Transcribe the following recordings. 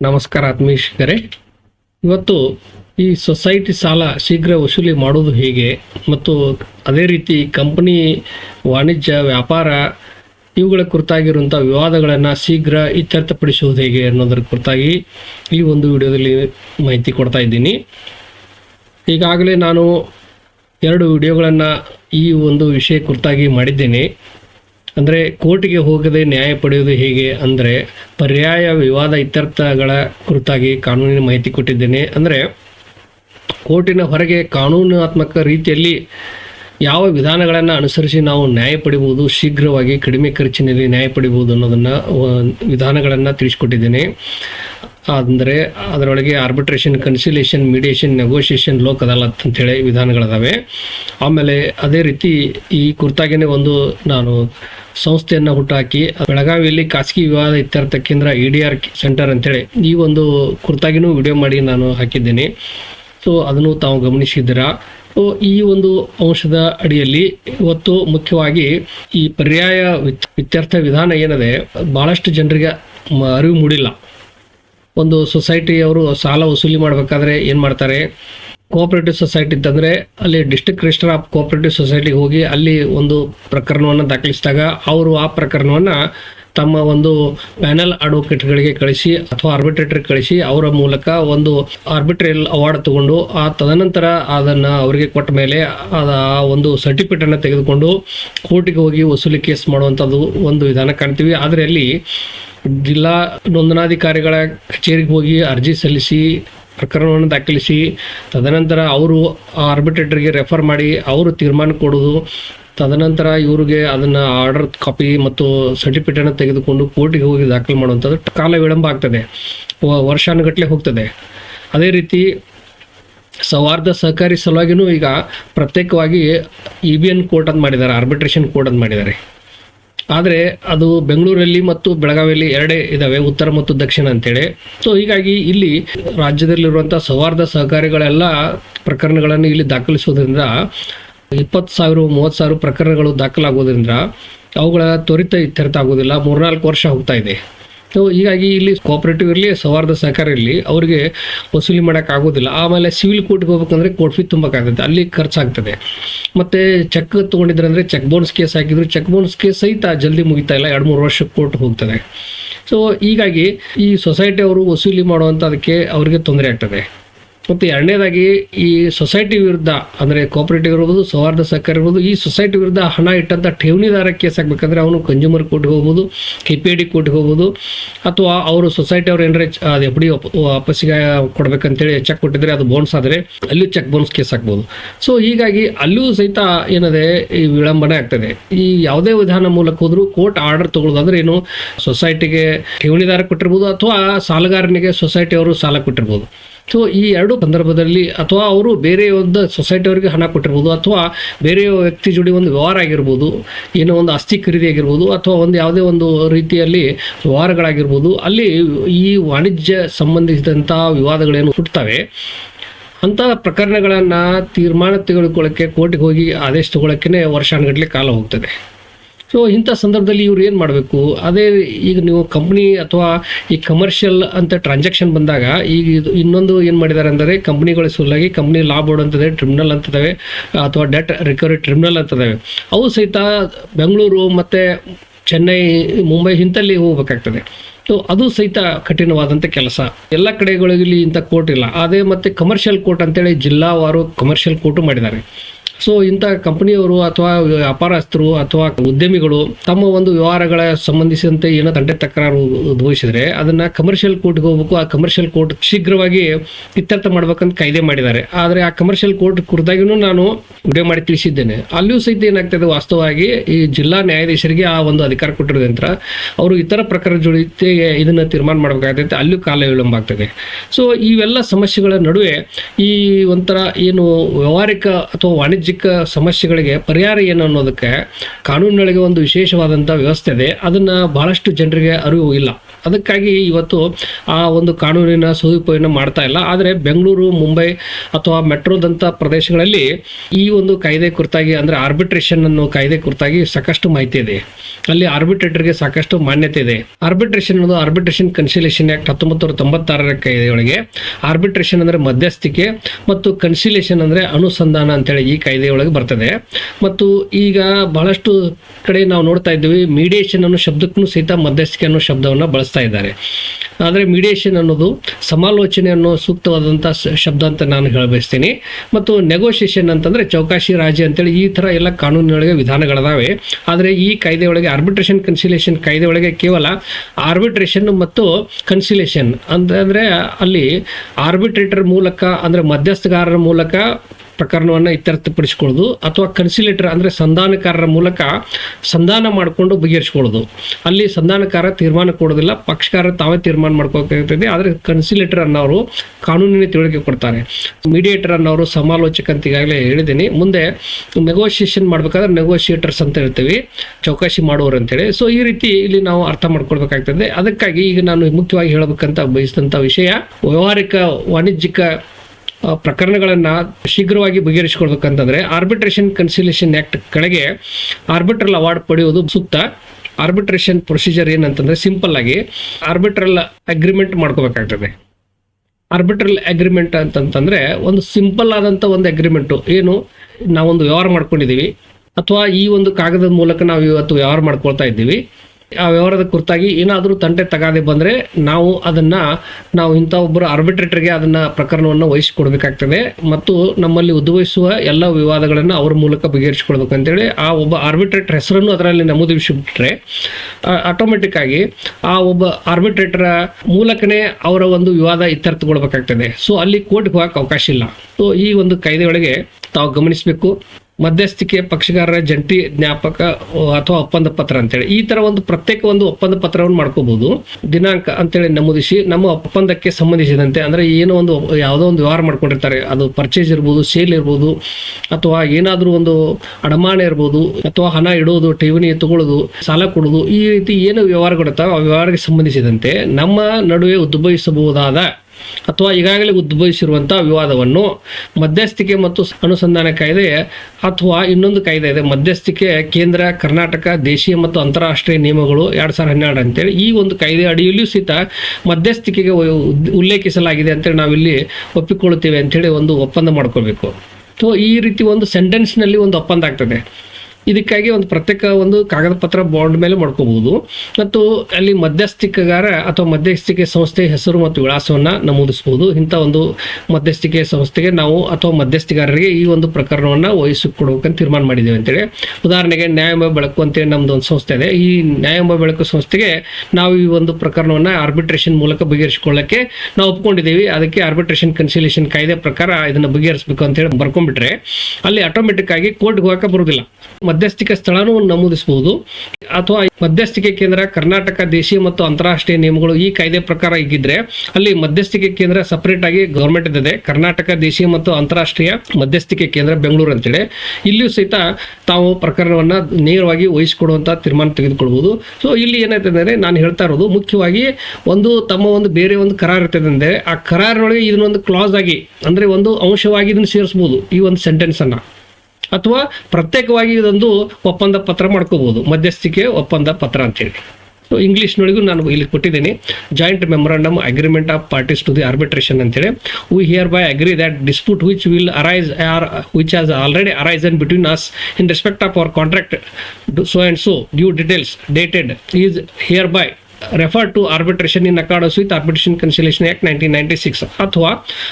ನಮಸ್ಕಾರ ಆತ್ಮೀಶಿಕರೇ ಇವತ್ತು ಈ ಸೊಸೈಟಿ ಸಾಲ ಶೀಘ್ರ ವಸೂಲಿ ಮಾಡುವುದು ಹೇಗೆ? ಮತ್ತು ಅದೇ ರೀತಿ ಕಂಪನಿ, ವಾಣಿಜ್ಯ, ವ್ಯಾಪಾರ, ಇವುಗಳ ಕುರಿತಾಗಿರುವಂಥ ವಿವಾದಗಳನ್ನು ಶೀಘ್ರ ಇತ್ಯರ್ಥಪಡಿಸುವುದು ಹೇಗೆ ಅನ್ನೋದರ ಕುರಿತಾಗಿ ಈ ಒಂದು ವಿಡಿಯೋದಲ್ಲಿ ಮಾಹಿತಿ ಕೊಡ್ತಾ ಇದ್ದೀನಿ. ಈಗಾಗಲೇ ನಾನು ಎರಡು ವಿಡಿಯೋಗಳನ್ನು ಈ ಒಂದು ವಿಷಯ ಕುರಿತಾಗಿ ಮಾಡಿದ್ದೇನೆ. ಅಂದರೆ ಕೋರ್ಟಿಗೆ ಹೋಗದೆ ನ್ಯಾಯ ಪಡೆಯುವುದು ಹೇಗೆ ಅಂದರೆ ಪರ್ಯಾಯ ವಿವಾದ ಇತ್ಯರ್ಥಗಳ ಕುರಿತಾಗಿ ಕಾನೂನಿನ ಮಾಹಿತಿ ಕೊಟ್ಟಿದ್ದೇನೆ. ಅಂದರೆ ಕೋರ್ಟಿನ ಹೊರಗೆ ಕಾನೂನಾತ್ಮಕ ರೀತಿಯಲ್ಲಿ ಯಾವ ವಿಧಾನಗಳನ್ನು ಅನುಸರಿಸಿ ನಾವು ನ್ಯಾಯ ಪಡಿಬೋದು, ಶೀಘ್ರವಾಗಿ ಕಡಿಮೆ ಖರ್ಚಿನಲ್ಲಿ ನ್ಯಾಯ ಪಡಿಬೋದು ಅನ್ನೋದನ್ನು, ವಿಧಾನಗಳನ್ನು ತಿಳಿಸ್ಕೊಟ್ಟಿದ್ದೇನೆ. ಅಂದರೆ ಅದರೊಳಗೆ arbitration conciliation mediation negotiation Lok Adalat ಅಂತೇಳಿ ವಿಧಾನಗಳಿದಾವೆ. ಆಮೇಲೆ ಅದೇ ರೀತಿ ಈ ಕುರಿತಾಗಿನೇ ಒಂದು ನಾನು ಸಂಸ್ಥೆಯನ್ನು ಹುಟ್ಟುಹಾಕಿ ಬೆಳಗಾವಿಯಲ್ಲಿ ಖಾಸಗಿ ವಿವಾದ ಇತ್ಯರ್ಥ ಕೇಂದ್ರ ಇ ಡಿ ಆರ್ ಸೆಂಟರ್ ಅಂತೇಳಿ ಈ ಒಂದು ಕುರಿತಾಗಿನೂ ವಿಡಿಯೋ ಮಾಡಿ ನಾನು ಹಾಕಿದ್ದೇನೆ. ಸೊ ಅದನ್ನು ತಾವು ಗಮನಿಸಿದ್ದೀರಾ? ಈ ಒಂದು ಅಂಶದ ಅಡಿಯಲ್ಲಿ ಇವತ್ತು ಮುಖ್ಯವಾಗಿ ಈ ಪರ್ಯಾಯ ವಿತ್- ಇತ್ಯರ್ಥ ವಿಧಾನ ಏನಿದೆ, ಬಹಳಷ್ಟು ಜನರಿಗೆ ಅರಿವು ಮೂಡಿಲ್ಲ. ಒಂದು ಸೊಸೈಟಿಯವರು ಸಾಲ ವಸೂಲಿ ಮಾಡಬೇಕಾದ್ರೆ ಏನು ಮಾಡ್ತಾರೆ? ಕೋಆಪರೇಟಿವ್ ಸೊಸೈಟಿ ಅಂತಂದರೆ ಅಲ್ಲಿ ಡಿಸ್ಟ್ರಿಕ್ಟ್ ರಿಜಿಸ್ಟರ್ ಆಫ್ ಕೋಆಪರೇಟಿವ್ ಸೊಸೈಟಿಗೆ ಹೋಗಿ ಅಲ್ಲಿ ಒಂದು ಪ್ರಕರಣವನ್ನು ದಾಖಲಿಸಿದಾಗ ಅವರು ಆ ಪ್ರಕರಣವನ್ನು ತಮ್ಮ ಒಂದು ಪ್ಯಾನಲ್ ಅಡ್ವೊಕೇಟ್ಗಳಿಗೆ ಕಳಿಸಿ ಅಥವಾ ಆರ್ಬಿಟ್ರೇಟರ್ ಕಳಿಸಿ ಅವರ ಮೂಲಕ ಒಂದು ಆರ್ಬಿಟ್ರೇಲ್ ಅವಾರ್ಡ್ ತಗೊಂಡು ಆ ತದನಂತರ ಅದನ್ನು ಅವರಿಗೆ ಕೊಟ್ಟ ಮೇಲೆ ಆ ಒಂದು ಸರ್ಟಿಫಿಕೇಟನ್ನು ತೆಗೆದುಕೊಂಡು ಕೋರ್ಟಿಗೆ ಹೋಗಿ ವಸೂಲಿ ಕೇಸ್ ಮಾಡುವಂಥದ್ದು ಒಂದು ವಿಧಾನ ಕಾಣ್ತೀವಿ. ಆದರೆ ಅಲ್ಲಿ ಜಿಲ್ಲಾ ನೋಂದಣಾಧಿಕಾರಿಗಳ ಕಚೇರಿಗೆ ಹೋಗಿ ಅರ್ಜಿ ಸಲ್ಲಿಸಿ, ಪ್ರಕರಣವನ್ನು ದಾಖಲಿಸಿ, ತದನಂತರ ಅವರು ಆರ್ಬಿಟ್ರೇಟರ್ಗೆ ರೆಫರ್ ಮಾಡಿ ಅವರು ತೀರ್ಮಾನ ಕೊಡೋದು ತದನಂತರ ಇವರಿಗೆ ಅದನ್ನು ಆರ್ಡರ್ ಕಾಪಿ ಮತ್ತು ಸರ್ಟಿಫಿಕೇಟನ್ನು ತೆಗೆದುಕೊಂಡು ಕೋರ್ಟಿಗೆ ಹೋಗಿ ದಾಖಲು ಮಾಡುವಂಥದ್ದು ಕಾಲ ವಿಳಂಬ ಆಗ್ತದೆ ವರ್ಷಾನುಗಟ್ಟಲೆ ಹೋಗ್ತದೆ. ಅದೇ ರೀತಿ ಸೌಹಾರ್ದ ಸಹಕಾರಿ ಸಲುವಾಗಿಯೂ ಈಗ ಪ್ರತ್ಯೇಕವಾಗಿ ಇ ಬಿ ಎನ್ ಕೋರ್ಟ್ ಅಂತ ಮಾಡಿದ್ದಾರೆ ಆರ್ಬಿಟ್ರೇಷನ್ ಕೋರ್ಟ್ ಅಂತ ಮಾಡಿದ್ದಾರೆ. ಆದರೆ ಅದು ಬೆಂಗಳೂರಲ್ಲಿ ಮತ್ತು ಬೆಳಗಾವಿಯಲ್ಲಿ ಎರಡೇ ಇದಾವೆ, ಉತ್ತರ ಮತ್ತು ದಕ್ಷಿಣ ಅಂತೇಳಿ. ಸೊ ಹೀಗಾಗಿ ಇಲ್ಲಿ ರಾಜ್ಯದಲ್ಲಿರುವಂಥ ಸೌಹಾರ್ದ ಸಹಕಾರಿಗಳೆಲ್ಲ ಪ್ರಕರಣಗಳನ್ನು ಇಲ್ಲಿ ದಾಖಲಿಸೋದ್ರಿಂದ, ಇಪ್ಪತ್ತು ಸಾವಿರ, ಮೂವತ್ತು ಸಾವಿರ ಪ್ರಕರಣಗಳು ದಾಖಲಾಗೋದ್ರಿಂದ ಅವುಗಳ ತ್ವರಿತ ಇತ್ಯರ್ಥ ಆಗೋದಿಲ್ಲ. ಮೂರ್ನಾಲ್ಕು ವರ್ಷ ಹೋಗ್ತಾ ಇದೆ. ಸೊ ಹೀಗಾಗಿ ಇಲ್ಲಿ ಕೋಆಪರೇಟಿವ್ ಇರಲಿ, ಸೌಹಾರ್ದ ಸಹಕಾರ ಇರಲಿ, ಅವರಿಗೆ ವಸೂಲಿ ಮಾಡೋಕೆ ಆಗೋದಿಲ್ಲ. ಆಮೇಲೆ ಸಿವಿಲ್ ಕೋರ್ಟ್ಗೆ ಹೋಗ್ಬೇಕಂದ್ರೆ ಕೋರ್ಟ್ ಫೀ ತುಂಬಕ್ಕಾಗುತ್ತೆ ಅಲ್ಲಿ ಖರ್ಚಾಗ್ತದೆ. ಮತ್ತು ಚೆಕ್ ತೊಗೊಂಡಿದ್ರೆ ಅಂದರೆ ಚೆಕ್ ಬೌನ್ಸ್ ಕೇಸ್ ಹಾಕಿದ್ರು ಚೆಕ್ ಬೌನ್ಸ್ ಕೇಸ್ ಸಹಿತ ಜಲ್ದಿ ಮುಗಿತಾ ಇಲ್ಲ. ಎರಡು ಮೂರು ವರ್ಷ ಕೋರ್ಟ್ ಹೋಗ್ತದೆ. ಸೊ ಹೀಗಾಗಿ ಈ ಸೊಸೈಟಿ ಅವರು ವಸೂಲಿ ಮಾಡುವಂಥದಕ್ಕೆ ಅವರಿಗೆ ತೊಂದರೆ ಆಗ್ತದೆ. ಮತ್ತು ಎರಡನೇದಾಗಿ ಈ ಸೊಸೈಟಿ ವಿರುದ್ಧ, ಅಂದರೆ ಕೋಆಪರೇಟಿವ್ ಇರ್ಬೋದು, ಸೌಹಾರ್ದ ಸಹಕಾರ ಇರ್ಬೋದು, ಈ ಸೊಸೈಟಿ ವಿರುದ್ಧ ಹಣ ಇಟ್ಟಂಥ ಠೇವಣಿದಾರ ಕೇಸ್ ಆಗಬೇಕಂದ್ರೆ ಅವನು ಕನ್ಸ್ಯೂಮರ್ ಕೋರ್ಟ್ಗೆ ಹೋಗ್ಬೋದು ಕೆ ಪಿ ಡಿ ಕೋರ್ಟ್ಗೆ ಹೋಗ್ಬೋದು, ಅಥವಾ ಅವರು ಸೊಸೈಟಿ ಅವ್ರು ಏನಾರ ಅದು ಎಫ್ ಡಿ ವಾಪಸ್ಸಿಗೆ ಕೊಡ್ಬೇಕಂತೇಳಿ ಚೆಕ್ ಕೊಟ್ಟಿದ್ರೆ ಅದು ಬೋನ್ಸ್ ಆದರೆ ಅಲ್ಲೂ ಚೆಕ್ ಬೋನ್ಸ್ ಕೇಸ್ ಆಗ್ಬೋದು. ಸೊ ಹೀಗಾಗಿ ಅಲ್ಲೂ ಸಹಿತ ಏನದೆ, ಈ ವಿಳಂಬನೆ ಆಗ್ತದೆ. ಈ ಯಾವುದೇ ವಿಧಾನ ಮೂಲಕ ಹೋದರೂ ಕೋರ್ಟ್ ಆರ್ಡರ್ ತಗೊಳ್ಳೋದಾದ್ರೆ ಏನು ಸೊಸೈಟಿಗೆ ಠೇವಣಿದಾರ ಕೊಟ್ಟಿರ್ಬೋದು, ಅಥವಾ ಸಾಲಗಾರನಿಗೆ ಸೊಸೈಟಿ ಅವರು ಸಾಲ ಕೊಟ್ಟಿರ್ಬೋದು. ಸೊ ಈ ಎರಡು ಸಂದರ್ಭದಲ್ಲಿ ಅಥವಾ ಅವರು ಬೇರೆ ಒಂದು ಸೊಸೈಟಿ ಅವರಿಗೆ ಹಣ ಕೊಟ್ಟಿರ್ಬೋದು ಅಥವಾ ಬೇರೆ ವ್ಯಕ್ತಿ ಜೋಡಿ ಒಂದು ವ್ಯವಹಾರ ಆಗಿರ್ಬೋದು, ಏನೋ ಒಂದು ಆಸ್ತಿ ಖರೀದಿ ಆಗಿರ್ಬೋದು ಅಥವಾ ಒಂದು ಯಾವುದೇ ಒಂದು ರೀತಿಯಲ್ಲಿ ವ್ಯವಹಾರಗಳಾಗಿರ್ಬೋದು, ಅಲ್ಲಿ ಈ ವಾಣಿಜ್ಯ ಸಂಬಂಧಿಸಿದಂಥ ವಿವಾದಗಳೇನು ಹುಟ್ಟುತ್ತವೆ? ಅಂಥ ಪ್ರಕರಣಗಳನ್ನು ತೀರ್ಮಾನ ತೆಗೆದುಕೊಳ್ಳೋಕ್ಕೆ, ಕೋರ್ಟಿಗೆ ಹೋಗಿ ಆದೇಶ ತಗೊಳ್ಳೋಕ್ಕೇ ವರ್ಷಾನುಗಟ್ಟಲೆ ಕಾಲ ಹೋಗ್ತದೆ. ಸೊ ಇಂಥ ಸಂದರ್ಭದಲ್ಲಿ ಇವ್ರು ಏನು ಮಾಡಬೇಕು? ಅದೇ ಈಗ ನೀವು ಕಂಪ್ನಿ ಅಥವಾ ಈ ಕಮರ್ಷಿಯಲ್ ಅಂತ ಟ್ರಾನ್ಸಾಕ್ಷನ್ ಬಂದಾಗ ಈಗ ಇದು ಇನ್ನೊಂದು ಏನು ಮಾಡಿದ್ದಾರೆ ಅಂದರೆ ಕಂಪ್ನಿಗಳ ಸುಲಾಗಿ ಕಂಪ್ನಿ ಲಾ ಬೋರ್ಡ್ ಅಂತದೆ ಟ್ರಿಬ್ಯುನಲ್ ಅಂತದಾವೆ ಅಥವಾ ಡೆಟ್ ರಿಕವರಿ ಟ್ರಿಬ್ಯುನಲ್ ಅಂತದಾವೆ ಅವು ಸಹಿತ ಬೆಂಗಳೂರು ಮತ್ತು ಚೆನ್ನೈ, ಮುಂಬೈ ಇಂಥಲ್ಲಿ ಹೋಗಬೇಕಾಗ್ತದೆ. ಸೊ ಅದು ಸಹಿತ ಕಠಿಣವಾದಂಥ ಕೆಲಸ. ಎಲ್ಲ ಕಡೆಗಳಲ್ಲಿ ಇಂಥ ಕೋರ್ಟ್ ಇಲ್ಲ. ಅದೇ ಮತ್ತು ಕಮರ್ಷಿಯಲ್ ಕೋರ್ಟ್ ಅಂತೇಳಿ ಜಿಲ್ಲಾವಾರು ಕಮರ್ಷಿಯಲ್ ಕೋರ್ಟು ಮಾಡಿದ್ದಾರೆ. ಸೊ ಇಂಥ ಕಂಪನಿಯವರು ಅಥವಾ ವ್ಯಾಪಾರಸ್ಥರು ಅಥವಾ ಉದ್ಯಮಿಗಳು ತಮ್ಮ ಒಂದು ವ್ಯವಹಾರಗಳ ಸಂಬಂಧಿಸಿದಂತೆ ಏನೋ ತಂಟೆ ತಕರಾರು ಉದ್ಭವಿಸಿದ್ರೆ ಅದನ್ನ ಕಮರ್ಷಿಯಲ್ ಕೋರ್ಟ್ಗೆ ಹೋಗ್ಬೇಕು. ಆ ಕಮರ್ಷಿಯಲ್ ಕೋರ್ಟ್ ಶೀಘ್ರವಾಗಿ ಇತ್ಯರ್ಥ ಮಾಡ್ಬೇಕಂತ ಕಾಯ್ದೆ ಮಾಡಿದ್ದಾರೆ. ಆದರೆ ಆ ಕಮರ್ಷಿಯಲ್ ಕೋರ್ಟ್ ಕುರಿತಾಗಿನೂ ನಾನು ವಿಡಿಯೋ ಮಾಡಿ ತಿಳಿಸಿದ್ದೇನೆ. ಅಲ್ಲಿಯೂ ಸಹಿತ ಏನಾಗ್ತದೆ ವಾಸ್ತವವಾಗಿ ಈ ಜಿಲ್ಲಾ ನ್ಯಾಯಾಧೀಶರಿಗೆ ಆ ಒಂದು ಅಧಿಕಾರ ಕೊಟ್ಟಿರೋದ್ರಿಂದ ಅವರು ಇತರ ಪ್ರಕರಣ ಜೊತೆ ಇದನ್ನ ತೀರ್ಮಾನ ಮಾಡಬೇಕಾಗ್ತೈತೆ. ಅಲ್ಲೂ ಕಾಲ ವಿಳಂಬ ಆಗ್ತದೆ. ಸೊ ಇವೆಲ್ಲ ಸಮಸ್ಯೆಗಳ ನಡುವೆ ಈ ಒಂಥರ ಏನು ವ್ಯವಹಾರಿಕ ಅಥವಾ ವಾಣಿಜ್ಯಿಕ ಸಮಸ್ಯೆಗಳಿಗೆ ಪರಿಹಾರ ಏನು ಅನ್ನೋದಕ್ಕೆ ಕಾನೂನಿನೊಳಗೆ ಒಂದು ವಿಶೇಷವಾದಂಥ ವ್ಯವಸ್ಥೆ ಇದೆ. ಅದನ್ನು ಬಹಳಷ್ಟು ಜನರಿಗೆ ಅರಿವು ಇಲ್ಲ. ಅದಕ್ಕಾಗಿ ಇವತ್ತು ಆ ಒಂದು ಕಾನೂನಿನ ಸದುಪಯೋಗ ಮಾಡ್ತಾ ಇಲ್ಲ. ಆದರೆ ಬೆಂಗಳೂರು, ಮುಂಬೈ ಅಥವಾ ಮೆಟ್ರೋದಂಥ ಪ್ರದೇಶಗಳಲ್ಲಿ ಈ ಒಂದು ಕಾಯ್ದೆ ಕುರಿತಾಗಿ ಅಂದರೆ ಆರ್ಬಿಟ್ರೇಷನ್ ಅನ್ನೋ ಕಾಯ್ದೆ ಕುರಿತಾಗಿ ಸಾಕಷ್ಟು ಮಾಹಿತಿ ಇದೆ. ಅಲ್ಲಿ ಆರ್ಬಿಟ್ರೇಟರ್ಗೆ ಸಾಕಷ್ಟು ಮಾನ್ಯತೆ ಇದೆ. ಆರ್ಬಿಟ್ರೇಷನ್ ಅನ್ನೋದು ಆರ್ಬಿಟ್ರೇಷನ್ ಕನ್ಸಿಲೇಷನ್ ಆಕ್ಟ್ ಹತ್ತೊಂಬತ್ತು ನೂರ ತೊಂಬತ್ತಾರರ ಕಾಯ್ದೆಯೊಳಗೆ ಆರ್ಬಿಟ್ರೇಷನ್ ಅಂದರೆ ಮಧ್ಯಸ್ಥಿಕೆ ಮತ್ತು ಕನ್ಸಿಲೇಷನ್ ಅಂದರೆ ಅನುಸಂಧಾನ ಅಂತೇಳಿ ಈ ಕಾಯ್ದೆಯೊಳಗೆ ಬರ್ತದೆ. ಮತ್ತು ಈಗ ಬಹಳಷ್ಟು ಕಡೆ ನಾವು ನೋಡ್ತಾ ಇದ್ದೀವಿ ಮೀಡಿಯೇಷನ್ ಅನ್ನೋ ಶಬ್ದಕ್ಕೂ ಸಹಿತ ಮಧ್ಯಸ್ಥಿಕೆ ಅನ್ನೋ ಶಬ್ದವನ್ನು ಬಳಸ್ತಾ ಇದ್ದಾರೆ. ಆದರೆ ಮೀಡಿಯೇಷನ್ ಅನ್ನೋದು ಸಮಾಲೋಚನೆ ಅನ್ನೋ ಸೂಕ್ತವಾದಂಥ ಶಬ್ದ ಅಂತ ನಾನು ಹೇಳಬಯಸ್ತೀನಿ. ಮತ್ತು ನೆಗೋಷಿಯೇಷನ್ ಅಂತಂದರೆ ಚೌಕಾಶಿ ರಾಜಿ ಅಂತೇಳಿ ಈ ಥರ ಎಲ್ಲ ಕಾನೂನಿನೊಳಗೆ ವಿಧಾನಗಳಿದಾವೆ. ಆದರೆ ಈ ಕಾಯ್ದೆ ಒಳಗೆ ಆರ್ಬಿಟ್ರೇಷನ್ ಕನ್ಸಿಲೇಷನ್ ಕಾಯ್ದೆ ಒಳಗೆ ಕೇವಲ ಆರ್ಬಿಟ್ರೇಷನ್ ಮತ್ತು ಕನ್ಸಿಲೇಷನ್ ಅಂತಂದರೆ ಅಲ್ಲಿ ಆರ್ಬಿಟ್ರೇಟರ್ ಮೂಲಕ, ಅಂದರೆ ಮಧ್ಯಸ್ಥಗಾರರ ಮೂಲಕ ಪ್ರಕರಣವನ್ನು ಇತ್ಯರ್ಥಪಡಿಸ್ಕೊಳ್ಳೋದು ಅಥವಾ ಕನ್ಸಿಲೇಟರ್ ಅಂದರೆ ಸಂಧಾನಕಾರರ ಮೂಲಕ ಸಂಧಾನ ಮಾಡಿಕೊಂಡು ಬಗೆಹರಿಸ್ಕೊಳ್ಳೋದು. ಅಲ್ಲಿ ಸಂಧಾನಕಾರ ತೀರ್ಮಾನ ಕೊಡೋದಿಲ್ಲ, ಪಕ್ಷಕಾರ ತಾವೇ ತೀರ್ಮಾನ ಮಾಡ್ಕೋಬೇಕಾಗ್ತದೆ ಆದರೆ ಕನ್ಸಿಲೇಟರ್ ಅನ್ನೋರು ಕಾನೂನಿನ ತಿಳುವಳಿಕೆ ಕೊಡ್ತಾರೆ. ಮೀಡಿಯೇಟರ್ ಅನ್ನೋರು ಸಮಾಲೋಚಕ ಅಂತ ಈಗಾಗಲೇ ಹೇಳಿದ್ದೀನಿ. ಮುಂದೆ ನೆಗೋಷಿಯೇಷನ್ ಮಾಡಬೇಕಾದ್ರೆ ನೆಗೋಷಿಯೇಟರ್ಸ್ ಅಂತ ಹೇಳ್ತೀವಿ. ಚೌಕಾಶಿ ಮಾಡುವವರು ಅಂತೇಳಿ ಸೊ ಈ ರೀತಿ ಇಲ್ಲಿ ನಾವು ಅರ್ಥ ಮಾಡ್ಕೊಳ್ಬೇಕಾಗ್ತದೆ. ಅದಕ್ಕಾಗಿ ಈಗ ನಾನು ಮುಖ್ಯವಾಗಿ ಹೇಳಬೇಕಂತ ಬಯಸಿದಂಥ ವಿಷಯ, ವ್ಯವಹಾರಿಕ ವಾಣಿಜ್ಯಿಕ ಪ್ರಕರಣಗಳನ್ನ ಶೀಘ್ರವಾಗಿ ಬಗೆಹರಿಸಿಕೊಳ್ಬೇಕಂತಂದ್ರೆ ಆರ್ಬಿಟ್ರೇಷನ್ ಕನ್ಸಿಲೇಷನ್ ಆಕ್ಟ್ ಕೆಳಗೆ ಆರ್ಬಿಟ್ರಲ್ ಅವಾರ್ಡ್ ಪಡೆಯುವುದು ಸೂಕ್ತ. ಆರ್ಬಿಟ್ರೇಷನ್ ಪ್ರೊಸೀಜರ್ ಏನಂತಂದ್ರೆ ಸಿಂಪಲ್ ಆಗಿ ಆರ್ಬಿಟ್ರಲ್ ಅಗ್ರಿಮೆಂಟ್ ಮಾಡ್ಕೋಬೇಕಾಗ್ತದೆ. ಆರ್ಬಿಟ್ರಲ್ ಅಗ್ರಿಮೆಂಟ್ ಅಂತಂತಂದ್ರೆ ಒಂದು ಸಿಂಪಲ್ ಆದಂತ ಒಂದು ಅಗ್ರಿಮೆಂಟು ಏನು ನಾವೊಂದು ವ್ಯವಹಾರ ಮಾಡ್ಕೊಂಡಿದ್ದೀವಿ. ಅಥವಾ ಈ ಒಂದು ಕಾಗದದ ಮೂಲಕ ನಾವು ಇವತ್ತು ವ್ಯವಹಾರ ಮಾಡ್ಕೊಳ್ತಾ ಇದ್ದೀವಿ. ಆ ವ್ಯವಹಾರದ ಕುರಿತಾಗಿ ಏನಾದರೂ ತಂಟೆ ತಗಾದೆ ಬಂದರೆ ನಾವು ಅದನ್ನು, ನಾವು ಇಂಥ ಒಬ್ಬರು ಆರ್ಬಿಟ್ರೇಟರ್ಗೆ ಅದನ್ನು ಪ್ರಕರಣವನ್ನು ವಹಿಸಿಕೊಡ್ಬೇಕಾಗ್ತದೆ. ಮತ್ತು ನಮ್ಮಲ್ಲಿ ಉದ್ಭವಿಸುವ ಎಲ್ಲ ವಿವಾದಗಳನ್ನು ಅವ್ರ ಮೂಲಕ ಬಗೆಹರಿಸಿಕೊಳ್ಬೇಕು ಅಂತೇಳಿ ಆ ಒಬ್ಬ ಆರ್ಬಿಟ್ರೇಟರ್ ಹೆಸರನ್ನು ಅದರಲ್ಲಿ ನಮೂದಿಸಿಬಿಟ್ರೆ ಆಟೋಮೆಟಿಕ್ ಆಗಿ ಆ ಒಬ್ಬ ಆರ್ಬಿಟ್ರೇಟರ್ ಮೂಲಕನೇ ಅವರ ಒಂದು ವಿವಾದ ಇತ್ಯರ್ಥಗೊಳ್ಬೇಕಾಗ್ತದೆ. ಸೊ ಅಲ್ಲಿ ಕೋರ್ಟ್ಗೆ ಹೋಗಕ್ಕೆ ಅವಕಾಶ ಇಲ್ಲ. ಸೊ ಈ ಒಂದು ಕಾಯ್ದೆಯೊಳಗೆ ತಾವು ಗಮನಿಸಬೇಕು. ಮಧ್ಯಸ್ಥಿಕೆ ಪಕ್ಷಗಾರರ ಜಂಟಿ ಜ್ಞಾಪಕ ಅಥವಾ ಒಪ್ಪಂದ ಪತ್ರ ಅಂತೇಳಿ. ಈ ತರ ಒಂದು ಪ್ರತ್ಯೇಕ ಒಂದು ಒಪ್ಪಂದ ಪತ್ರವನ್ನು ಮಾಡ್ಕೋಬಹುದು ದಿನಾಂಕ ಅಂತೇಳಿ ನಮೂದಿಸಿ, ನಮ್ಮ ಒಪ್ಪಂದಕ್ಕೆ ಸಂಬಂಧಿಸಿದಂತೆ, ಅಂದ್ರೆ ಏನೋ ಒಂದು ಯಾವುದೋ ಒಂದು ವ್ಯವಹಾರ ಮಾಡ್ಕೊಂಡಿರ್ತಾರೆ. ಅದು ಪರ್ಚೇಸ್ ಇರ್ಬೋದು ಸೇಲ್ ಇರ್ಬೋದು, ಅಥವಾ ಏನಾದರೂ ಒಂದು ಅಡಮಾನ ಇರ್ಬೋದು, ಅಥವಾ ಹಣ ಇಡೋದು, ಠೇವಣಿ ತಗೊಳ್ಳೋದು ಸಾಲ ಕೊಡೋದು, ಈ ರೀತಿ ಏನು ವ್ಯವಹಾರಗಳಿರ್ತಾವೆ ಆ ವ್ಯವಹಾರಕ್ಕೆ ಸಂಬಂಧಿಸಿದಂತೆ ನಮ್ಮ ನಡುವೆ ಉದ್ಭವಿಸಬಹುದಾದ ಅಥವಾ ಈಗಾಗಲೇ ಉದ್ಭವಿಸಿರುವಂಥ ವಿವಾದವನ್ನು ಮಧ್ಯಸ್ಥಿಕೆ ಮತ್ತು ಅನುಸಂಧಾನ ಕಾಯ್ದೆ ಅಥವಾ ಇನ್ನೊಂದು ಕಾಯ್ದೆ ಇದೆ. ಮಧ್ಯಸ್ಥಿಕೆ, ಕೇಂದ್ರ, ಕರ್ನಾಟಕ, ದೇಶೀಯ ಮತ್ತು ಅಂತಾರಾಷ್ಟ್ರೀಯ ನಿಯಮಗಳು ಎರಡು ಸಾವಿರದ ಹನ್ನೆರಡು ಅಂತೇಳಿ ಈ ಒಂದು ಕಾಯ್ದೆ ಅಡಿಯಲ್ಲಿಯೂ ಸಹಿತ ಮಧ್ಯಸ್ಥಿಕೆಗೆ ಉಲ್ಲೇಖಿಸಲಾಗಿದೆ ಅಂತೇಳಿ ನಾವಿಲ್ಲಿ ಒಪ್ಪಿಕೊಳ್ಳುತ್ತೇವೆ ಅಂತೇಳಿ ಒಂದು ಒಪ್ಪಂದ ಮಾಡ್ಕೋಬೇಕು ಸೊ ಈ ರೀತಿ ಒಂದು ಸೆಂಟೆನ್ಸ್ನಲ್ಲಿ ಒಂದು ಒಪ್ಪಂದ ಆಗ್ತದೆ. ಇದಕ್ಕಾಗಿ ಒಂದು ಪ್ರತ್ಯೇಕ ಒಂದು ಕಾಗದ ಪತ್ರ ಬಾಂಡ್ ಮೇಲೆ ಮಾಡ್ಕೋಬಹುದು ಮತ್ತು ಅಲ್ಲಿ ಮಧ್ಯಸ್ಥಿಕೆಗಾರ ಅಥವಾ ಮಧ್ಯಸ್ಥಿಕೆ ಸಂಸ್ಥೆ ಹೆಸರು ಮತ್ತು ವಿಳಾಸವನ್ನು ನಮೂದಿಸಬಹುದು ಇಂಥ ಒಂದು ಮಧ್ಯಸ್ಥಿಕೆ ಸಂಸ್ಥೆಗೆ ನಾವು ಅಥವಾ ಮಧ್ಯಸ್ಥಿಗಾರರಿಗೆ ಈ ಒಂದು ಪ್ರಕರಣವನ್ನ ವಹಿಸಿಕೊಡ್ಬೇಕಂತ ತೀರ್ಮಾನ ಮಾಡಿದ್ದೇವೆ ಅಂತೇಳಿ. ಉದಾಹರಣೆಗೆ ನ್ಯಾಯಮ ಬೆಳಕು ಅಂತೇಳಿ ನಮ್ದು ಒಂದು ಸಂಸ್ಥೆ ಇದೆ. ಈ ನ್ಯಾಯಮ ಬೆಳಕು ಸಂಸ್ಥೆಗೆ ನಾವು ಈ ಒಂದು ಪ್ರಕರಣವನ್ನ ಆರ್ಬಿಟ್ರೇಷನ್ ಮೂಲಕ ಬಗೆಹರಿಸಿಕೊಳ್ಳಕ್ಕೆ ನಾವು ಒಪ್ಕೊಂಡಿದ್ದೀವಿ. ಅದಕ್ಕೆ ಆರ್ಬಿಟ್ರೇಷನ್ ಕನ್ಸಿಲೇಷನ್ ಕಾಯ್ದೆ ಪ್ರಕಾರ ಇದನ್ನು ಬಗೆಹರಿಸಬೇಕು ಅಂತ ಹೇಳಿ ಬರ್ಕೊಂಡ್ಬಿಟ್ರೆ ಅಲ್ಲಿ ಆಟೋಮೆಟಿಕ್ ಆಗಿ ಕೋರ್ಟ್ಗೆ ಹೋಗಕ್ಕೆ ಬರುವುದಿಲ್ಲ. ಮಧ್ಯಸ್ಥಿಕೆ ಸ್ಥಳವನ್ನು ನಮೂದಿಸಬಹುದು ಅಥವಾ ಮಧ್ಯಸ್ಥಿಕೆ ಕೇಂದ್ರ ಕರ್ನಾಟಕ, ದೇಶೀಯ ಮತ್ತು ಅಂತಾರಾಷ್ಟ್ರೀಯ ನಿಯಮಗಳು ಈ ಕಾಯ್ದೆ ಪ್ರಕಾರ ಈಗಿದ್ರೆ ಅಲ್ಲಿ ಮಧ್ಯಸ್ಥಿಕೆ ಕೇಂದ್ರ ಸಪರೇಟ್ ಆಗಿ ಗೌರ್ಮೆಂಟ್ ಇದೆ ಕರ್ನಾಟಕ, ದೇಶೀಯ ಮತ್ತು ಅಂತಾರಾಷ್ಟ್ರೀಯ ಮಧ್ಯಸ್ಥಿಕೆ ಕೇಂದ್ರ ಬೆಂಗಳೂರು ಅಂತೇಳಿ. ಇಲ್ಲಿಯೂ ಸಹಿತ ತಾವು ಪ್ರಕರಣವನ್ನ ನೇರವಾಗಿ ವಹಿಸಿಕೊಡುವಂತ ತೀರ್ಮಾನ ತೆಗೆದುಕೊಳ್ಬಹುದು. ಸೊ ಇಲ್ಲಿ ಏನಾಯ್ತದೆ ಅಂದರೆ ನಾನು ಹೇಳ್ತಾ ಇರೋದು ಮುಖ್ಯವಾಗಿ ಒಂದು ತಮ್ಮ ಒಂದು ಬೇರೆ ಒಂದು ಕರಾರ್ ಇರ್ತದೆ ಅಂದ್ರೆ ಆ ಕರಾರಿನೊಳಗೆ ಇದನ್ನೊಂದು ಕ್ಲಾಸ್ ಆಗಿ ಅಂದ್ರೆ ಒಂದು ಅಂಶವಾಗಿ ಇದನ್ನು ಸೇರಿಸಬಹುದು ಈ ಒಂದು ಸೆಂಟೆನ್ಸ್ ಅನ್ನ. ಅಥವಾ ಪ್ರತ್ಯೇಕವಾಗಿ ಇದೊಂದು ಒಪ್ಪಂದ ಪತ್ರ ಮಾಡ್ಕೋಬಹುದು ಮಧ್ಯಸ್ಥಿಕೆ ಒಪ್ಪಂದ ಪತ್ರ ಅಂತೇಳಿ. ಸೊ ಇಂಗ್ಲೀಷ್ನೊಳಗೂ ನಾನು ಇಲ್ಲಿ ಕೊಟ್ಟಿದ್ದೀನಿ joint memorandum agreement of parties to the arbitration ಅಂತೇಳಿ. We hereby agree that dispute which will arise or which has already arisen between us in respect of our contract so and so due details dated is hereby refer to arbitration in accords with arbitration conciliation act nineteen ninety six ಅಥವಾ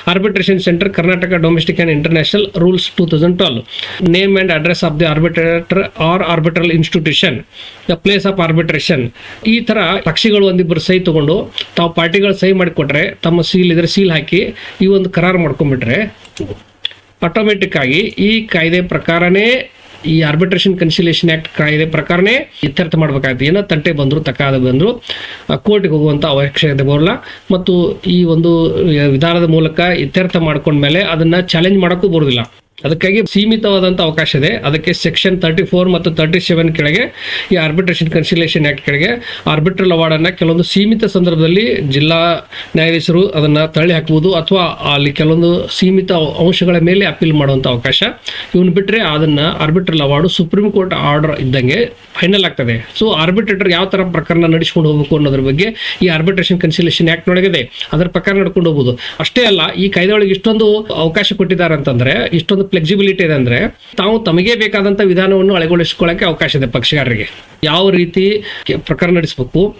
arbitration centre Karnataka domestic and international rules two thousand twelve name and address of the arbitrator or arbitral institution the place of arbitration ಈ ಥರ ಪಕ್ಷಿಗಳು ಒಂದಿಬ್ಬರು ಸಹಿ ತಗೊಂಡು ತಾವು ಪಾರ್ಟಿಗಳು ಸಹಿ ಮಾಡಿಕೊಟ್ರೆ, ತಮ್ಮ ಸೀಲ್ ಇದ್ರೆ ಸೀಲ್ ಹಾಕಿ ಈ ಒಂದು ಕರಾರು ಮಾಡ್ಕೊಂಡ್ಬಿಟ್ರೆ ಆಟೋಮೆಟಿಕ್ ಆಗಿ ಈ ಕಾಯ್ದೆ ಪ್ರಕಾರನೇ ಈ ಆರ್ಬಿಟ್ರೇಷನ್ ಕನ್ಸಿಲೇಷನ್ ಆಕ್ಟ್ ಕಾಯ್ದೆ ಪ್ರಕಾರನೇ ಇತ್ಯರ್ಥ ಮಾಡಬೇಕಾಗುತ್ತೆ ಏನೋ ತಂಟೆ ಬಂದ್ರು ತಕ್ಕಾದ ಬಂದ್ರು ಕೋರ್ಟ್ಗೆ ಹೋಗುವಂತ ಅವಶ್ಯಕತೆ ಬರಲ್ಲ. ಮತ್ತು ಈ ಒಂದು ವಿಧಾನದ ಮೂಲಕ ಇತ್ಯರ್ಥ ಮಾಡ್ಕೊಂಡ್ಮೇಲೆ ಅದನ್ನ ಚಾಲೆಂಜ್ ಮಾಡೋಕ್ಕೂ ಬರೋದಿಲ್ಲ. ಅದಕ್ಕಾಗಿ ಸೀಮಿತವಾದಂಥ ಅವಕಾಶ ಇದೆ. ಅದಕ್ಕೆ ಸೆಕ್ಷನ್ ತರ್ಟಿ ಫೋರ್ ಮತ್ತು ತರ್ಟಿ ಸೆವೆನ್ ಕೆಳಗೆ ಈ ಆರ್ಬಿಟ್ರೇಷನ್ ಕನ್ಸಿಲೇಷನ್ ಆಕ್ಟ್ ಕೆಳಗೆ ಆರ್ಬಿಟ್ರಲ್ ಅವಾರ್ಡನ್ನು ಕೆಲವೊಂದು ಸೀಮಿತ ಸಂದರ್ಭದಲ್ಲಿ ಜಿಲ್ಲಾ ನ್ಯಾಯಾಧೀಶರು ಅದನ್ನು ತಳ್ಳಿ ಹಾಕಬಹುದು ಅಥವಾ ಅಲ್ಲಿ ಕೆಲವೊಂದು ಸೀಮಿತ ಅಂಶಗಳ ಮೇಲೆ ಅಪೀಲ್ ಮಾಡುವಂಥ ಅವಕಾಶ. ಇವನು ಬಿಟ್ಟರೆ ಅದನ್ನು arbitral award supreme court order ಇದ್ದಂಗೆ ಫೈನಲ್ ಆಗ್ತದೆ. ಸೊ ಆರ್ಬಿಟ್ರೇಟರ್ ಯಾವ ಥರ ಪ್ರಕರಣ ನಡೆಸ್ಕೊಂಡು ಹೋಗಬೇಕು ಅನ್ನೋದ್ರ ಬಗ್ಗೆ ಈ ಆರ್ಬಿಟ್ರೇಷನ್ ಕನ್ಸಿಲೇಷನ್ ಆಕ್ಟ್ ನೊಳಗಿದೆ. ಅದರ ಪ್ರಕಾರ ನಡ್ಕೊಂಡು ಹೋಗ್ಬೋದು. ಅಷ್ಟೇ ಅಲ್ಲ, ಈ ಕಾಯ್ದೆ ಒಳಗೆ ಇಷ್ಟೊಂದು ಅವಕಾಶ ಕೊಟ್ಟಿದ್ದಾರೆ ಅಂತಂದ್ರೆ, ಇಷ್ಟೊಂದು ಫ್ಲೆಕ್ಸಿಬಿಲಿಟಿ ಇದೆ ಅಂದ್ರೆ ತಾವು ತಮಗೆ ಬೇಕಾದಂತ ವಿಧಾನವನ್ನು ಅಳಗೊಳಿಸಿಕೊಳ್ಳಕ್ಕೆ ಅವಕಾಶ ಇದೆ ಪಕ್ಷಗಾರರಿಗೆ. ಯಾವ ರೀತಿ ಪ್ರಕರಣ ನಡೆಸಬೇಕು,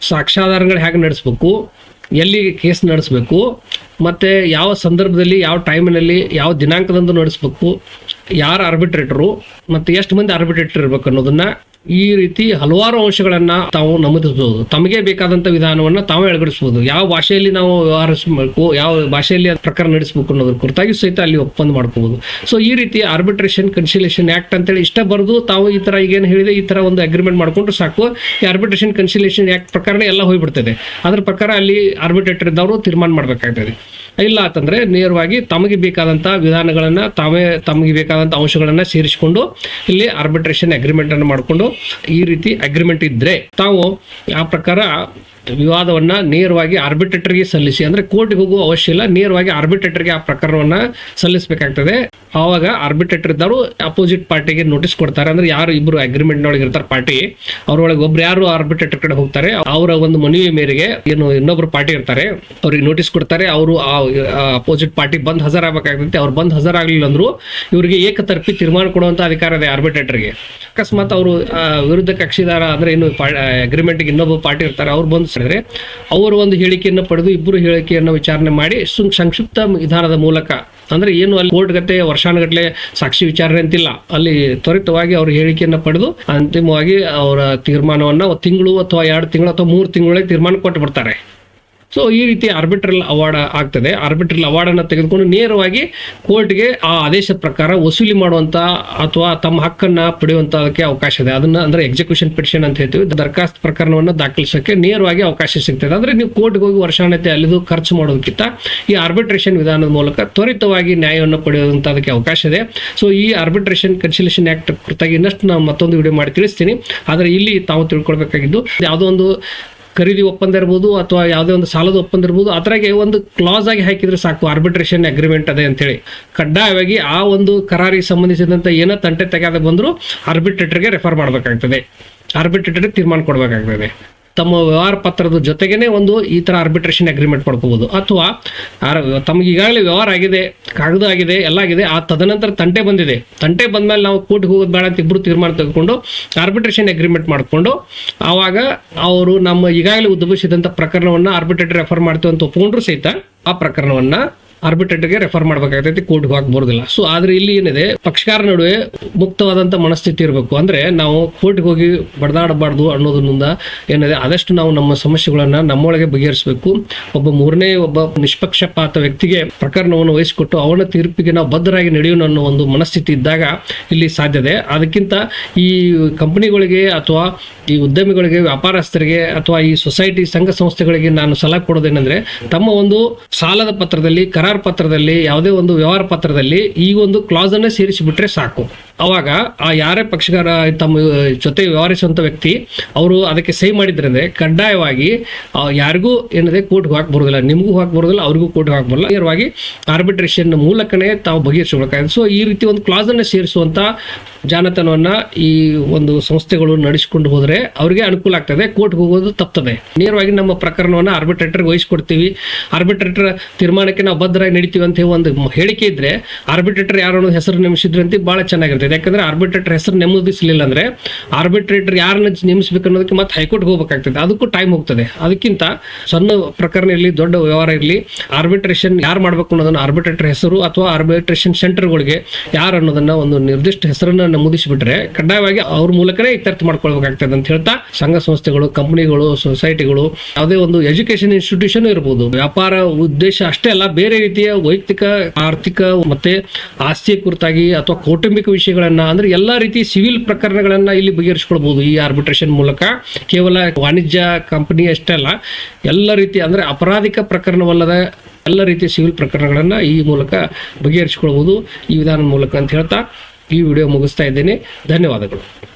ಸಾಕ್ಷ್ಯಾಧಾರಗಳು ಹೇಗೆ ನಡೆಸಬೇಕು, ಎಲ್ಲಿ ಕೇಸ್ ನಡೆಸಬೇಕು, ಮತ್ತು ಯಾವ ಸಂದರ್ಭದಲ್ಲಿ, ಯಾವ ಟೈಮಿನಲ್ಲಿ, ಯಾವ ದಿನಾಂಕದಂದು ನಡೆಸಬೇಕು, ಯಾರು ಆರ್ಬಿಟ್ರೇಟರು ಮತ್ತು ಎಷ್ಟು ಮಂದಿ ಆರ್ಬಿಟ್ರೇಟರ್ ಇರಬೇಕು ಅನ್ನೋದನ್ನ ಈ ರೀತಿ ಹಲವಾರು ಅಂಶಗಳನ್ನು ತಾವು ನಮೂದಿಸಬಹುದು. ತಮಗೆ ಬೇಕಾದಂತ ವಿಧಾನವನ್ನು ತಾವು ಅಳವಡಿಸಬಹುದು. ಯಾವ ಭಾಷೆಯಲ್ಲಿ ನಾವು ವ್ಯವಹರಿಸಬೇಕು, ಯಾವ ಭಾಷೆಯಲ್ಲಿ ಅದ್ ಪ್ರಕರಣ ನಡೆಸಬೇಕು ಅನ್ನೋದ್ರ ಕುರಿತಾಗಿ ಸಹಿತ ಅಲ್ಲಿ ಒಪ್ಪಂದ ಮಾಡ್ಕೋಬಹುದು. ಸೊ ಈ ರೀತಿ ಆರ್ಬಿಟ್ರೇಷನ್ ಕನ್ಸಿಲೇಷನ್ ಆಕ್ಟ್ ಅಂತೇಳಿ ಇಷ್ಟ ಬರೆದು ತಾವು ಈ ತರ ಈಗೇನು ಹೇಳಿದೆ, ಈ ತರ ಒಂದು ಅಗ್ರಿಮೆಂಟ್ ಮಾಡಿಕೊಂಡ್ರೆ ಸಾಕು. ಈ ಆರ್ಬಿಟ್ರೇಷನ್ ಕನ್ಸಿಲೇಷನ್ ಆಕ್ಟ್ ಪ್ರಕಾರ ಎಲ್ಲ ಹೋಗ್ಬಿಡ್ತದೆ. ಅದ್ರ ಪ್ರಕಾರ ಅಲ್ಲಿ ಆರ್ಬಿಟ್ರೇಟರ್ ಇದ್ದವರು ತೀರ್ಮಾನ ಮಾಡಬೇಕಾಗ್ತದೆ. ಇಲ್ಲ ಅಂತಂದ್ರೆ ನೇರವಾಗಿ ತಮಗೆ ಬೇಕಾದಂಥ ವಿಧಾನಗಳನ್ನ ತಾವೇ ತಮಗೆ ಬೇಕಾದಂಥ ಅಂಶಗಳನ್ನ ಸೇರಿಸಿಕೊಂಡು ಇಲ್ಲಿ ಆರ್ಬಿಟ್ರೇಷನ್ ಅಗ್ರಿಮೆಂಟ್ ಅನ್ನು ಮಾಡಿಕೊಂಡು ಈ ರೀತಿ ಅಗ್ರಿಮೆಂಟ್ ಇದ್ದರೆ ತಾವು ಆ ಪ್ರಕಾರ ವಿವಾದವನ್ನ ನೇರವಾಗಿ ಆರ್ಬಿಟ್ರೇಟರ್ಗೆ ಸಲ್ಲಿಸಿ, ಅಂದ್ರೆ ಕೋರ್ಟ್ಗೆ ಹೋಗುವ ಅವಶ್ಯ ಇಲ್ಲ, ನೇರವಾಗಿ ಆರ್ಬಿಟ್ರೇಟರ್ಗೆ ಆ ಪ್ರಕರಣವನ್ನ ಸಲ್ಲಿಸಬೇಕಾಗ್ತದೆ. ಆವಾಗ ಆರ್ಬಿಟ್ರೇಟರ್ ಇದ್ದವರು ಅಪೋಸಿಟ್ ಪಾರ್ಟಿಗೆ ನೋಟಿಸ್ ಕೊಡ್ತಾರೆ, ಅಂದ್ರೆ ಯಾರು ಇಬ್ಬರು ಅಗ್ರಿಮೆಂಟ್ ಒಳಗೆ ಇರ್ತಾರೆ ಪಾರ್ಟಿ ಅವ್ರೊಳಗೆ ಒಬ್ರು ಯಾರು ಆರ್ಬಿಟ್ರೇಟರ್ ಕಡೆ ಹೋಗ್ತಾರೆ, ಅವರ ಒಂದು ಮನವಿ ಮೇರೆಗೆ ಏನು ಇನ್ನೊಬ್ರು ಪಾರ್ಟಿ ಇರ್ತಾರೆ, ಅವ್ರಿಗೆ ನೋಟಿಸ್ ಕೊಡ್ತಾರೆ, ಅವರು ಆ ಅಪೋಸಿಟ್ ಪಾರ್ಟಿ ಬಂದ್ ಹಜಾರಾಗಬೇಕಾಗ್ತೈತೆ ಅವ್ರು ಬಂದ್ ಹಜರಾಗಲಿಲ್ಲ ಅಂದ್ರು ಇವರಿಗೆ ಏಕತರ್ಪಿ ತೀರ್ಮಾನ ಕೊಡುವಂತ ಅಧಿಕಾರ ಇದೆ ಆರ್ಬಿಟ್ರೇಟರ್ಗೆ ಅಕಸ್ಮಾತ್ ಅವರು ವಿರುದ್ಧ ಕಕ್ಷಿದಾರ ಅಂದ್ರೆ ಇನ್ನು ಅಗ್ರಿಮೆಂಟ್ಗೆ ಇನ್ನೊಬ್ಬ ಪಾರ್ಟಿ ಇರ್ತಾರೆ, ಅವ್ರು ಬಂದು ಸೇರಿದ್ರೆ ಅವರು ಒಂದು ಹೇಳಿಕೆಯನ್ನು ಪಡೆದು ಇಬ್ಬರು ಹೇಳಿಕೆಯನ್ನು ವಿಚಾರಣೆ ಮಾಡಿ ಸಂಕ್ಷಿಪ್ತ ವಿಧಾನದ ಮೂಲಕ, ಅಂದ್ರೆ ಏನು ಅಲ್ಲಿ ಕೋರ್ಟ್ ಗತೆ ವರ್ಷಾನುಗಟ್ಟಲೆ ಸಾಕ್ಷಿ ವಿಚಾರಣೆ ಅಂತಿಲ್ಲ, ಅಲ್ಲಿ ತ್ವರಿತವಾಗಿ ಅವ್ರ ಹೇಳಿಕೆಯನ್ನು ಪಡೆದು ಅಂತಿಮವಾಗಿ ಅವರ ತೀರ್ಮಾನವನ್ನ ತಿಂಗಳು ಅಥವಾ ಎರಡು ತಿಂಗಳು ಅಥವಾ ಮೂರು ತಿಂಗಳೇ ತೀರ್ಮಾನ ಕೊಟ್ಟು ಬಿಡ್ತಾರೆ ಸೊ ಈ ರೀತಿ ಆರ್ಬಿಟ್ರಲ್ ಅವಾರ್ಡ್ ಆಗ್ತದೆ. ಆರ್ಬಿಟ್ರಲ್ ಅವಾರ್ಡ್ ಅನ್ನು ತೆಗೆದುಕೊಂಡು ನೇರವಾಗಿ ಕೋರ್ಟ್ಗೆ ಆ ಆದೇಶದ ಪ್ರಕಾರ ವಸೂಲಿ ಮಾಡುವಂತ ಅಥವಾ ತಮ್ಮ ಹಕ್ಕನ್ನ ಪಡೆಯುವಂಥದಕ್ಕೆ ಅವಕಾಶ ಇದೆ. ಅದನ್ನ ಅಂದ್ರೆ ಎಕ್ಸಿಕ್ಯೂಷನ್ ಪಿಟಿಷನ್ ಅಂತ ಹೇಳ್ತೀವಿ. ದರಖಾಸ್ತು ಪ್ರಕರಣವನ್ನು ದಾಖಲಿಸೋಕೆ ನೇರವಾಗಿ ಅವಕಾಶ ಸಿಗ್ತದೆ. ಅಂದ್ರೆ ನೀವು ಕೋರ್ಟ್ಗೆ ಹೋಗಿ ವರ್ಷಾನತೆ ಅಲ್ಲಿದು ಖರ್ಚು ಮಾಡೋದಕ್ಕಿಂತ ಈ ಆರ್ಬಿಟ್ರೇಷನ್ ವಿಧಾನದ ಮೂಲಕ ತ್ವರಿತವಾಗಿ ನ್ಯಾಯವನ್ನು ಪಡೆಯುವಂತದಕ್ಕೆ ಅವಕಾಶ ಇದೆ. ಸೊ ಈ ಆರ್ಬಿಟ್ರೇಷನ್ ಕನ್ಸಿಲೇಷನ್ ಆಕ್ಟ್ ಕುರಿತಾಗಿ ಇನ್ನಷ್ಟು ನಾವು ಮತ್ತೊಂದು ವಿಡಿಯೋ ಮಾಡಿ ತಿಳಿಸ್ತೀನಿ. ಆದರೆ ಇಲ್ಲಿ ತಾವು ತಿಳ್ಕೊಳ್ಬೇಕಾಗಿದ್ದು ಯಾವುದೋ ಒಂದು ಖರೀದಿ ಒಪ್ಪಂದ ಇರ್ಬೋದು ಅಥವಾ ಯಾವುದೇ ಒಂದು ಸಾಲದ ಒಪ್ಪಂದ ಇರ್ಬೋದು, ಅದರಾಗೆ ಒಂದು ಕ್ಲಾಸ್ ಆಗಿ ಹಾಕಿದ್ರೆ ಸಾಕು ಆರ್ಬಿಟ್ರೇಷನ್ ಅಗ್ರಿಮೆಂಟ್ ಅದೇ ಅಂತೇಳಿ. ಕಡ್ಡಾಯವಾಗಿ ಆ ಒಂದು ಕರಾರಿಗೆ ಸಂಬಂಧಿಸಿದಂಥ ಏನೋ ತಂಟೆ ತೆಗೆದ ಬಂದರೂ ಆರ್ಬಿಟ್ರೇಟರ್ಗೆ ರೆಫರ್ ಮಾಡಬೇಕಾಗ್ತದೆ. ಆರ್ಬಿಟ್ರೇಟರ್ಗೆ ತೀರ್ಮಾನ ಕೊಡಬೇಕಾಗ್ತದೆ. ತಮ್ಮ ವ್ಯವಹಾರ ಪತ್ರದ ಜೊತೆಗೇನೆ ಒಂದು ಈ ತರ ಆರ್ಬಿಟ್ರೇಷನ್ ಅಗ್ರಿಮೆಂಟ್ ಮಾಡ್ಕೋಬೋದು. ಅಥವಾ ತಮಗೆ ಈಗಾಗಲೇ ವ್ಯವಹಾರ ಆಗಿದೆ, ಕಾಗದ ಆಗಿದೆ, ಎಲ್ಲ ಆಗಿದೆ, ಆ ತದನಂತರ ತಂಟೆ ಬಂದಿದೆ. ತಂಟೆ ಬಂದಮೇಲೆ ನಾವು ಕೋರ್ಟ್ಗೆ ಹೋಗೋದು ಬೇಡ ಅಂತ ಇಬ್ಬರು ತೀರ್ಮಾನ ತೆಗೆದುಕೊಂಡು ಆರ್ಬಿಟ್ರೇಷನ್ ಅಗ್ರಿಮೆಂಟ್ ಮಾಡಿಕೊಂಡು ಆವಾಗ ಅವರು ನಮ್ಮ ಈಗಾಗಲೇ ಉದ್ಭವಿಸಿದಂಥ ಪ್ರಕರಣವನ್ನ ಆರ್ಬಿಟ್ರೇಟರ್ ರೆಫರ್ ಮಾಡ್ತೀವಿ ಅಂತ ಒಪ್ಕೊಂಡ್ರು ಸಹಿತ ಆ ಪ್ರಕರಣವನ್ನ ಆರ್ಬಿಟ್ರೇಟರ್ಗೆ ರೆಫರ್ ಮಾಡಬೇಕಾಗ್ತೈತಿ ಕೋರ್ಟ್ಗೆ ಹೋಗಕ್ ಬರೋದಿಲ್ಲ ಸೊ ಆದ್ರೆ ಇಲ್ಲಿ ಏನಿದೆ ಪಕ್ಷಕಾರ ನಡುವೆ ಮುಕ್ತವಾದಂಥ ಮನಸ್ಥಿತಿ ಇರಬೇಕು. ಅಂದ್ರೆ ನಾವು ಕೋರ್ಟ್ಗೆ ಹೋಗಿ ಬಡದಾಡಬಾರ್ದು ಅನ್ನೋದ್ರಿಂದ ಏನಿದೆ, ಆದಷ್ಟು ನಾವು ನಮ್ಮ ಸಮಸ್ಯೆಗಳನ್ನ ನಮ್ಮೊಳಗೆ ಬಗೆಹರಿಸಬೇಕು. ಒಬ್ಬ ಮೂರನೇ, ಒಬ್ಬ ನಿಷ್ಪಕ್ಷಪಾತ ವ್ಯಕ್ತಿಗೆ ಪ್ರಕರಣವನ್ನು ವಹಿಸಿಕೊಟ್ಟು ಅವನ ತೀರ್ಪಿಗೆ ನಾವು ಬದ್ಧರಾಗಿ ನಡೆಯೋಣ ಅನ್ನೋ ಒಂದು ಮನಸ್ಥಿತಿ ಇದ್ದಾಗ ಇಲ್ಲಿ ಸಾಧ್ಯತೆ ಅದಕ್ಕಿಂತ ಈ ಕಂಪನಿಗಳಿಗೆ ಅಥವಾ ಈ ಉದ್ಯಮಿಗಳಿಗೆ, ವ್ಯಾಪಾರಸ್ಥರಿಗೆ ಅಥವಾ ಈ ಸೊಸೈಟಿ ಸಂಘ ಸಂಸ್ಥೆಗಳಿಗೆ ನಾನು ಸಲಹೆ ಕೊಡೋದೇನೆಂದ್ರೆ ತಮ್ಮ ಒಂದು ಸಾಲದ ಪತ್ರದಲ್ಲಿ, ಕರಾರ್ ಪತ್ರದಲ್ಲಿ, ಯಾವುದೇ ಒಂದು ವ್ಯವಹಾರ ಪತ್ರದಲ್ಲಿ ಈ ಒಂದು ಕ್ಲಾಸ್ ಅನ್ನ ಸೇರಿಸಿಬಿಟ್ರೆ ಸಾಕು. ಅವಾಗ ಆ ಯಾರೇ ಪಕ್ಷಗಾರ, ತಮ್ಮ ಜೊತೆ ವ್ಯವಹರಿಸುವಂತ ವ್ಯಕ್ತಿ, ಅವರು ಅದಕ್ಕೆ ಸಹಿ ಮಾಡಿದ್ರೆ ಅಂದ್ರೆ ಕಡ್ಡಾಯವಾಗಿ ಯಾರಿಗೂ ಏನಿದೆ ಕೋರ್ಟ್ಗೆ ಹಾಕಿ ಬರೋದಿಲ್ಲ ನಿಮಗೂ ಹಾಕಿ ಬರೋದಿಲ್ಲ ಅವ್ರಿಗೂ ಕೋರ್ಟ್ಗೆ ಹಾಕಿ ಬರಲ್ಲ ನೇರವಾಗಿ ಆರ್ಬಿಟ್ರೇಷನ್ ಮೂಲಕನೇ ತಾವು ಬಗೆಹರಿಸಬೇಕಾಗಿದೆ ಸೊ ಈ ರೀತಿ ಒಂದು ಕ್ಲಾಸ್ ಅನ್ನು ಸೇರಿಸುವಂತ ಜಾಣತನವನ್ನ ಈ ಒಂದು ಸಂಸ್ಥೆಗಳು ನಡೆಸಿಕೊಂಡು ಹೋದರೆ ಅವರಿಗೆ ಅನುಕೂಲ ಆಗ್ತದೆ, ಕೋರ್ಟ್ಗೆ ಹೋಗೋದು ತಪ್ತದೆ. ನೇರವಾಗಿ ನಮ್ಮ ಪ್ರಕರಣವನ್ನ ಆರ್ಬಿಟ್ರೇಟರ್ಗೆ ವಹಿಸ್ಕೊಡ್ತೀವಿ. ಆರ್ಬಿಟ್ರೇಟರ್ ತೀರ್ಮಾನಕ್ಕೆ ನಾವು ಬದ್ಧರಾಗಿ ನಡಿತೀವಿ ಅಂತ ಒಂದು ಹೇಳಿಕೆ ಇದ್ರೆ ಆರ್ಬಿಟ್ರೇಟರ್ ಯಾರನ್ನು ಹೆಸರು ನೇಮಿಸಿದ್ರೆ ಅಂತ ಬಹಳ ಚೆನ್ನಾಗಿರ್ತದೆ. ಯಾಕಂದ್ರೆ ಆರ್ಬಿಟ್ರೇಟರ್ ಹೆಸರು ನೆಮ್ಮದಿಸಲಿಲ್ಲ ಅಂದ್ರೆ ಆರ್ಬಿಟ್ರೇಟರ್ ಯಾರನ್ನ ನೇಮಿಸಬೇಕು ಅನ್ನೋದಕ್ಕೆ ಮತ್ತೆ ಹೈಕೋರ್ಟ್ಗೆ ಹೋಗ್ಬೇಕಾಗ್ತದೆ. ಅದಕ್ಕೂ ಟೈಮ್ ಹೋಗ್ತದೆ. ಅದಕ್ಕಿಂತ ಸಣ್ಣ ಪ್ರಕರಣ ಇರಲಿ, ದೊಡ್ಡ ವ್ಯವಹಾರ ಇರಲಿ ಆರ್ಬಿಟ್ರೇಷನ್ ಯಾರು ಮಾಡಬೇಕು ಅನ್ನೋದನ್ನ ಆರ್ಬಿಟ್ರೇಟರ್ ಹೆಸರು ಅಥವಾ ಆರ್ಬಿಟ್ರೇಷನ್ ಸೆಂಟರ್ಗಳಿಗೆ ಯಾರು ಅನ್ನೋದನ್ನ ಒಂದು ನಿರ್ದಿಷ್ಟ ಹೆಸರನ್ನ ನಮೂದಿಸಿಬಿಟ್ರೆ ಕಡ್ಡಾಯವಾಗಿ ಅವ್ರ ಮೂಲಕನೇ ಇತ್ಯರ್ಥ ಮಾಡ್ಕೊಳ್ಬೇಕಾಗ್ತದೆ ಅಂತ ಹೇಳ್ತಾ ಸಂಘ ಸಂಸ್ಥೆಗಳು, ಕಂಪನಿಗಳು, ಸೊಸೈಟಿಗಳು, ಯಾವುದೇ ಒಂದು ಎಜುಕೇಶನ್ ಇನ್ಸ್ಟಿಟ್ಯೂಷನ್ ಇರಬಹುದು ವ್ಯಾಪಾರ ಉದ್ದೇಶ ಅಷ್ಟೇ ಅಲ್ಲ, ಬೇರೆ ರೀತಿಯ ವೈಯಕ್ತಿಕ, ಆರ್ಥಿಕ ಮತ್ತೆ ಆಸ್ತಿ ಕುರಿತಾಗಿ ಅಥವಾ ಕೌಟುಂಬಿಕ ವಿಷಯಗಳನ್ನ ಅಂದ್ರೆ ಎಲ್ಲಾ ರೀತಿ ಸಿವಿಲ್ ಪ್ರಕರಣಗಳನ್ನ ಇಲ್ಲಿ ಬಗೆಹರಿಸಿಕೊಳ್ಬಹುದು ಈ ಆರ್ಬಿಟ್ರೇಷನ್ ಮೂಲಕ. ಕೇವಲ ವಾಣಿಜ್ಯ ಕಂಪನಿ ಅಷ್ಟೇ ಅಲ್ಲ, ಎಲ್ಲ ರೀತಿ ಅಂದ್ರೆ ಅಪರಾಧಿಕ ಪ್ರಕರಣವಲ್ಲದ ಎಲ್ಲ ರೀತಿಯ ಸಿವಿಲ್ ಪ್ರಕರಣಗಳನ್ನು ಈ ಮೂಲಕ ಬಗೆಹರಿಸಿಕೊಳ್ಬಹುದು ಈ ವಿಧಾನದ ಮೂಲಕ ಅಂತ ಹೇಳ್ತಾ ಈ ವಿಡಿಯೋ ಮುಗಿಸ್ತಾ ಇದ್ದೇನೆ. ಧನ್ಯವಾದಗಳು.